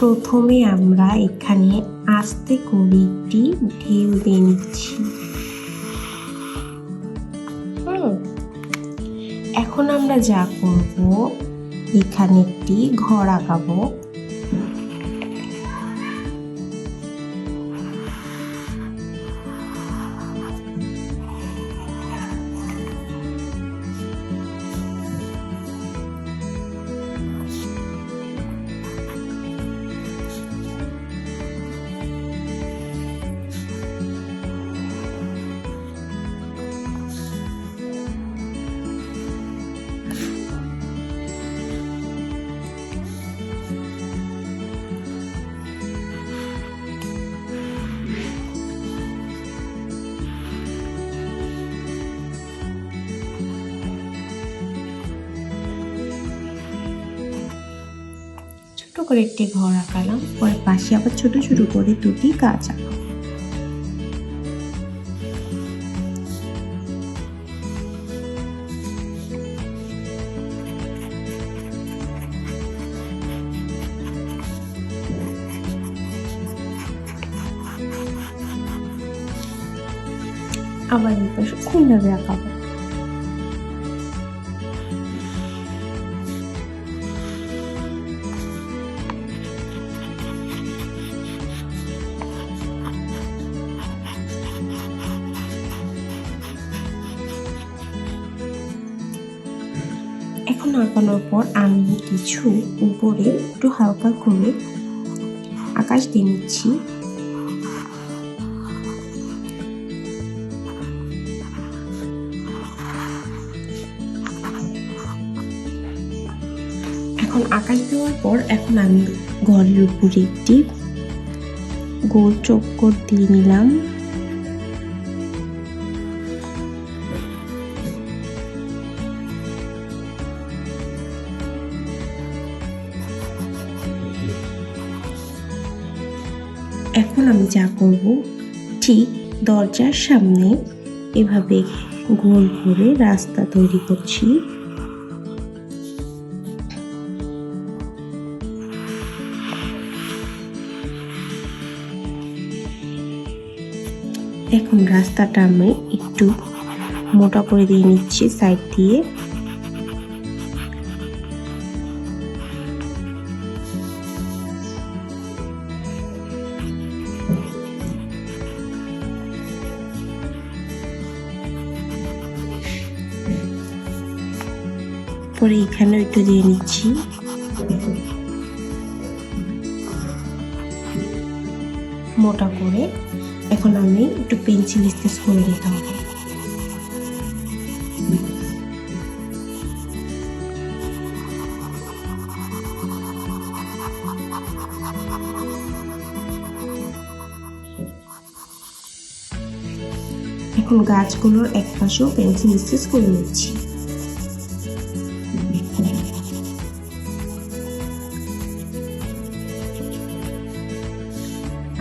প্রথমে আমরা এখানে আস্তে করে একটি ঢেউ দিয়ে নিচ্ছি। এখন আমরা যা করব, এখানে একটি ঘর আঁকাবো ছোট করে একটি ঘর আঁকালাম। পরে পাশে আবার ছোট ছোট করে দুটি গাছ আঁকাবো আবার এই পাশে এইভাবে আঁকাবো। এখন আঁকানোর পর আমি কিছু উপরে একটু হালকা করে আকাশ দিয়ে নিচ্ছি। এখন আকাশ দেওয়ার পর এখন আমি ঘরের উপরে একটি গোল চক্কর দিয়ে নিলাম। এখন আমি যা করব, ঠিক দরজার সামনে এভাবে গোল করে রাস্তা তৈরি করছি। এখন রাস্তাটা আমি একটু মোটা করে দিয়ে নিচ্ছি, সাইড দিয়ে। পরে এখানে একটু দিয়ে নিচ্ছি। মোটা করে এখন আমি একটু পেন্সিল স্কেচ করে নিতে হবে। এখন গাছগুলোর এক পাশেও পেন্সিল স্কেচ করে নিচ্ছি।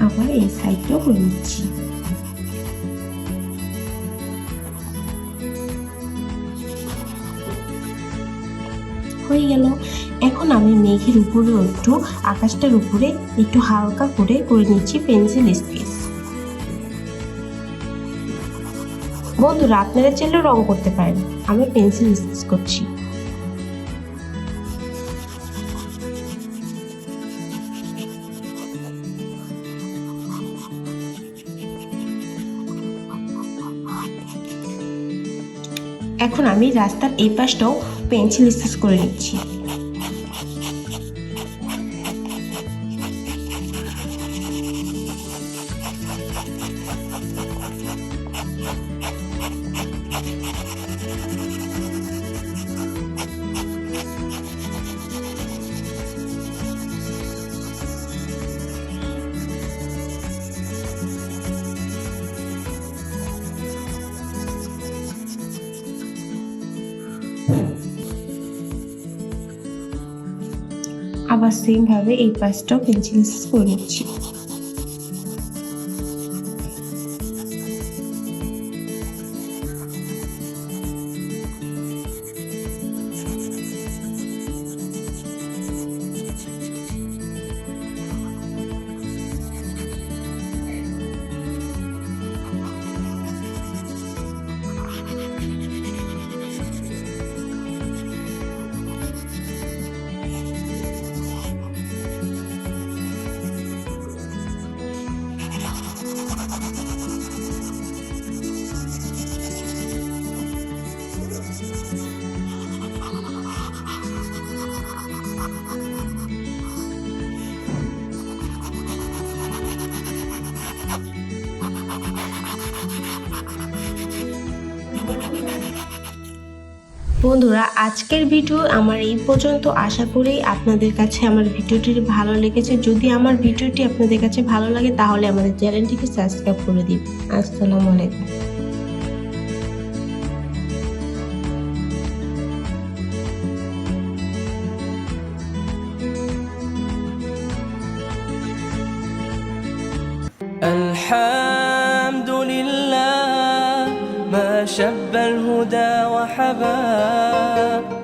আবার এই সাইডটাও করে নিচ্ছি হয়ে গেল। এখন আমি মেঘের উপরে একটু, আকাশটার উপরে একটু হালকা করে করে নিচ্ছি পেন্সিল স্কেচ। বন্ধুরা, আপনারা চাইলেও রং করতে পারেন। আমি পেন্সিল স্কেচ করছি। এখন আমি রাস্তার এই পাশটাও পেন্সিল স্কেচ করে নিচ্ছি। আবার সেম ভাবে এই পাশটাও পেন্সিল করে নিচ্ছি বন্ধুরা আজকের ভিডিও আমার এই পর্যন্ত আশা করি আপনাদের কাছে আমার ভিডিওটি ভালো লেগেছে যদি আমার ভিডিওটি আপনাদের কাছে ভালো লাগে তাহলে আমাদের চ্যানেলটিকে সাবস্ক্রাইব করে দিন আসসালামু আলাইকুম الحمد شب الهدى وحباب